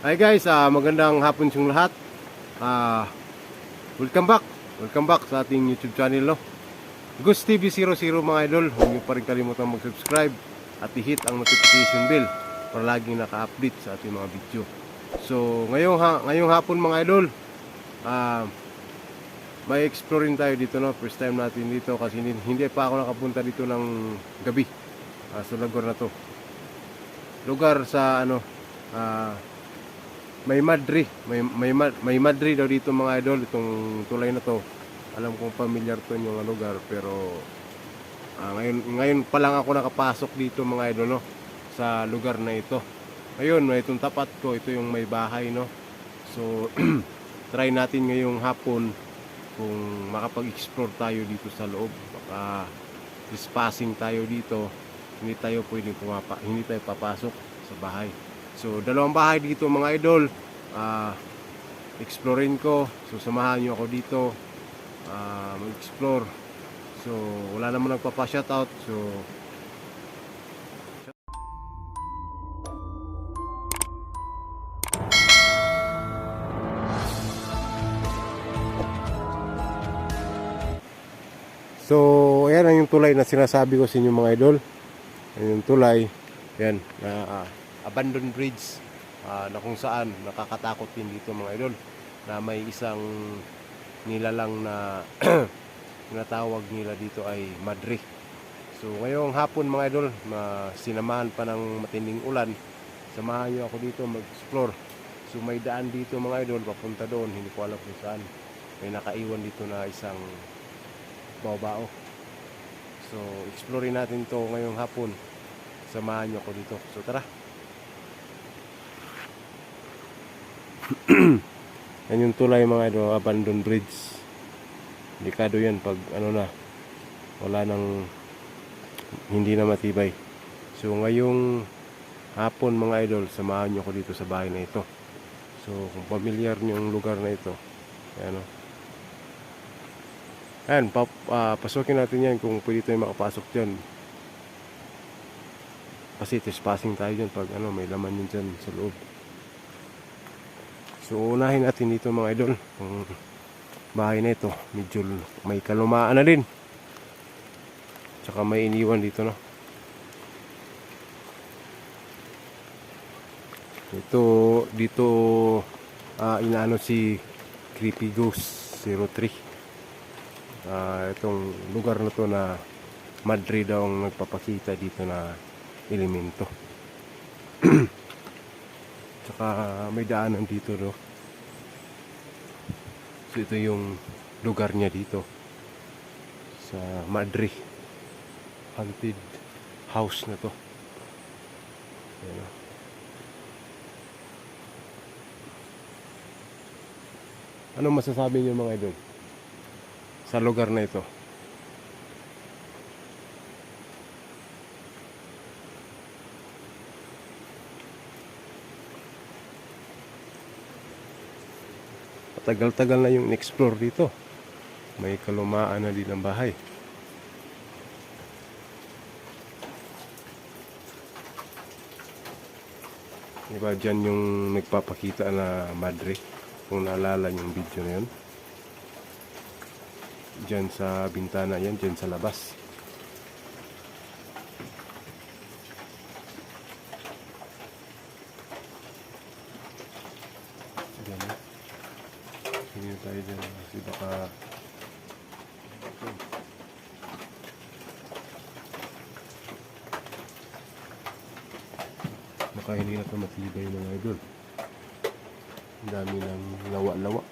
Hi guys, ah, magandang hapon sa lahat. Ah, welcome back. Welcome back sa ating YouTube channel, no. Gus TV 00 mga idol. Huwag niyo pa rin kalimutan mag-subscribe at i-hit ang notification bell para laging naka-update sa ating mga video. So, ngayong ha ngayong hapon mga idol, ah may exploring tayo dito no. First time natin dito kasi hindi, hindi pa ako nakapunta dito ng gabi. ah, sa lugar na to. Lugar sa ano ah may Madri, may may Ma- may Madri daw dito mga idol itong tulay na to. Alam kong familiar to yung lugar pero ah, ngayon ngayon pa lang ako nakapasok dito mga idol no sa lugar na ito. Ngayon, may itong tapat ko, ito yung may bahay no. So try natin ngayong hapon kung makapag-explore tayo dito sa loob. Baka trespassing tayo dito, hindi tayo pwedeng pumapa, hindi tayo papasok sa bahay. So, dalawang bahay dito mga idol. Ah, explorein ko. So, samahan nyo ako dito. ah, mag-explore. So, wala naman nagpapa-shoutout. So, So, ayan ang yung tulay na sinasabi ko sa inyo mga idol. Ayan yung tulay. Ayan, ah, abandoned bridge ah, na kung saan nakakatakot din dito mga idol na may isang nilalang na tinatawag nila dito ay Madri. So ngayong hapon mga idol, ma sinamahan pa ng matinding ulan. Samahan niyo ako dito mag-explore. So may daan dito mga idol papunta doon, hindi ko alam kung saan. May nakaiwan dito na isang bao So explorein natin to ngayong hapon. Samahan niyo ako dito. So tara. Yan yung tulay mga idol, abandoned bridge. Delikado yan pag ano na, wala nang hindi na matibay. So ngayong hapon mga idol, samahan nyo ako dito sa bahay na ito. So kung familiar nyo yung lugar na ito, ayan o. Ayan, pa, ah, pasukin natin yan kung pwede tayo makapasok dyan. Kasi trespassing tayo dyan pag ano, may laman yun dyan sa loob. So unahin natin dito mga idol, kung bahay na ito, medyo may kalumaan na din. Tsaka may iniwan dito no. Ito dito ah, inaano si Creepy Ghost 03. Ah, itong lugar na to na Madrid daw ang nagpapakita dito na elemento. Tsaka may daanan dito no. So ito yung lugar niya dito. Sa Madrid haunted house na to. Ayan o. ano masasabi niyo mga idol? Sa lugar na ito Tagal-tagal na yung explore dito. May kalumaan na din ang bahay. Diba dyan yung nagpapakita na madre kung naalala yung video na yun dyan sa bintana yan dyan sa labas dyan na hindi tayo kasi baka hindi na ito matibay mga idol. Dami ng lawa-lawa.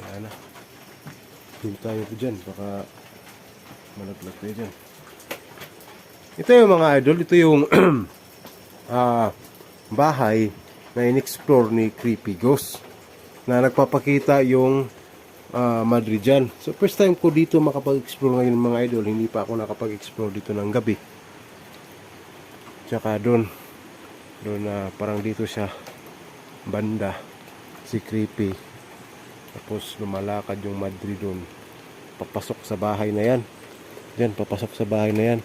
Wala na hindi tayo po dyan baka malaglag tayo dyan ito yung mga idol ito yung ah bahay na in-explore ni Creepy Ghost na nagpapakita yung ah, Madrid dyan. So first time ko dito makapag-explore ngayon mga idol, hindi pa ako nakapag-explore dito ng gabi. Tsaka doon, doon na parang dito siya banda si Creepy. Tapos lumalakad yung Madrid doon. Papasok sa bahay na yan. Diyan, papasok sa bahay na yan.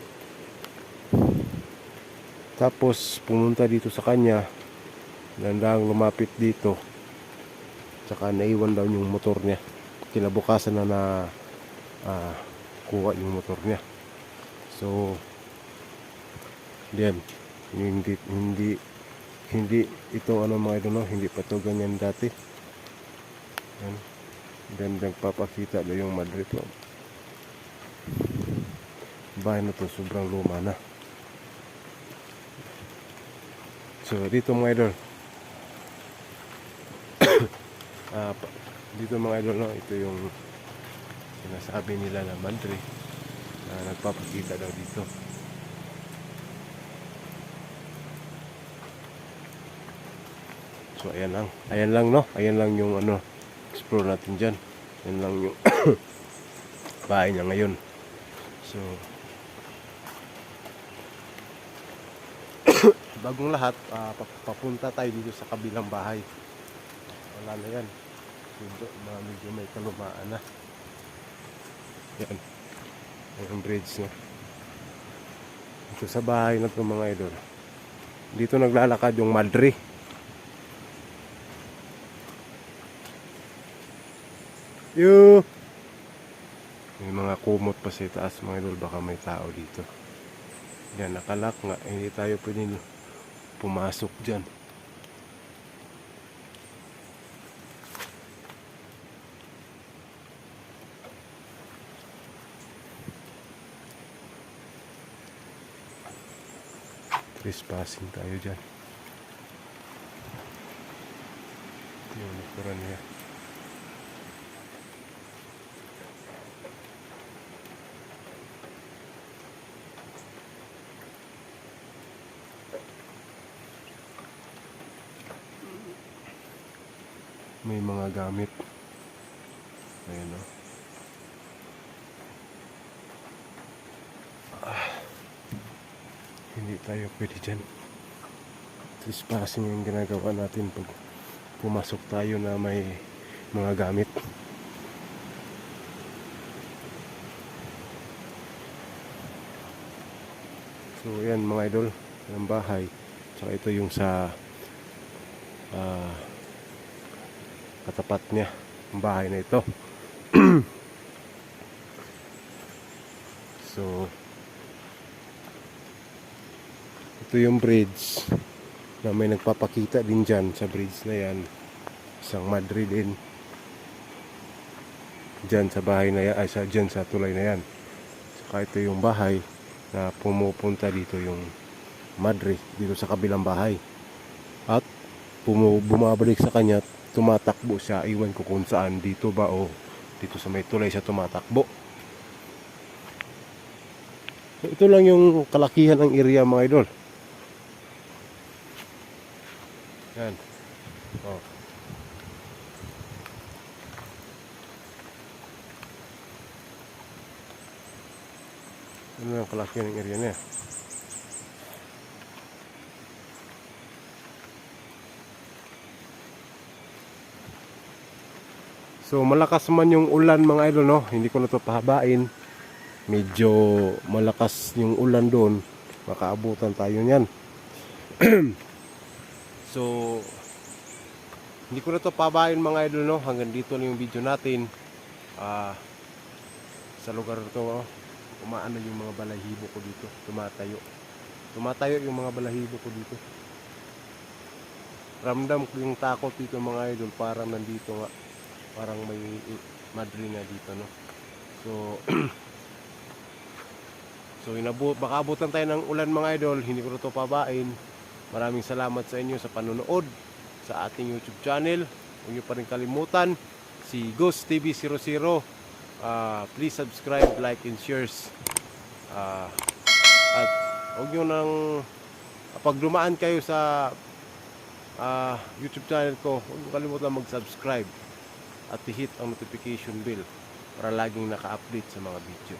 Tapos pumunta dito sa kanya. Landang lumapit dito. Tsaka naiwan daw yung motor niya. Kinabukasan na na ah, kuha yung motor niya. So, yan. Hindi, hindi, hindi ito ano mga idol, hindi pa to ganyan dati. Yan. Then nagpapakita na yung Madrid no? Bahay na to sobrang luma na. So dito mga idol. pa- dito mga idol no, ito yung sinasabi nila na Madrid na nagpapakita daw dito. So ayan lang. Ayan lang no. Ayan lang yung ano explore natin diyan. Ayan lang yung bahay niya ngayon. So bagong lahat ah, pap- papunta tayo dito sa kabilang bahay. Wala na yan. Medyo, medyo may kalumaan na. Yan. Yung bridge no. Ito sa bahay na to mga idol. Dito naglalakad yung Madre. Yo! May mga kumot pa sa taas mga idol. Baka may tao dito. Yan, nakalak nga. Hindi tayo pwede pumasok dyan. Trespassing tayo dyan. Ito yung likuran niya. May mga gamit. Ayan o. Ah, hindi tayo pwede dyan. Trespassing yung ginagawa natin pag pumasok tayo na may mga gamit. So yan mga idol, ng bahay. Tsaka ito yung sa ah katapat niya ang bahay na ito. So ito yung bridge na may nagpapakita din dyan sa bridge na yan. Isang Madrid din. Dyan sa bahay na yan ay sa, dyan sa tulay na yan. Saka ito yung bahay na pumupunta dito yung Madrid dito sa kabilang bahay. At bumabalik sa kanya tumatakbo siya. Iwan ko kung saan. Dito ba o dito sa may tulay siya tumatakbo? So, ito lang yung kalakihan ng area mga idol. Yan. Oh. ano yung kalakihan ng area niya So malakas man yung ulan mga idol no, hindi ko na to pahabain. Medyo malakas yung ulan doon, makaabutan tayo niyan. so hindi ko na to pahabain mga idol no, hanggang dito lang yung video natin. Ah sa lugar to oh, umaano yung mga balahibo ko dito, tumatayo. Tumatayo yung mga balahibo ko dito. Ramdam ko yung takot dito mga idol, parang nandito nga parang may madri na dito no? So so inabu baka abutan tayo ng ulan mga idol. Hindi ko na to pabain. Maraming salamat sa inyo sa panonood sa ating youtube channel. Huwag nyo pa rin kalimutan si Ghost TV 00 Ah, please subscribe like and shares Ah, at huwag nyo nang pag dumaan kayo sa ah, YouTube channel ko, huwag kalimutan mag-subscribe at i-hit ang notification bell para laging naka-update sa mga video.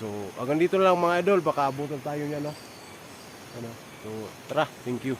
So, hanggang dito lang mga idol, baka abutan tayo niya, no? Ano? So, tara, thank you.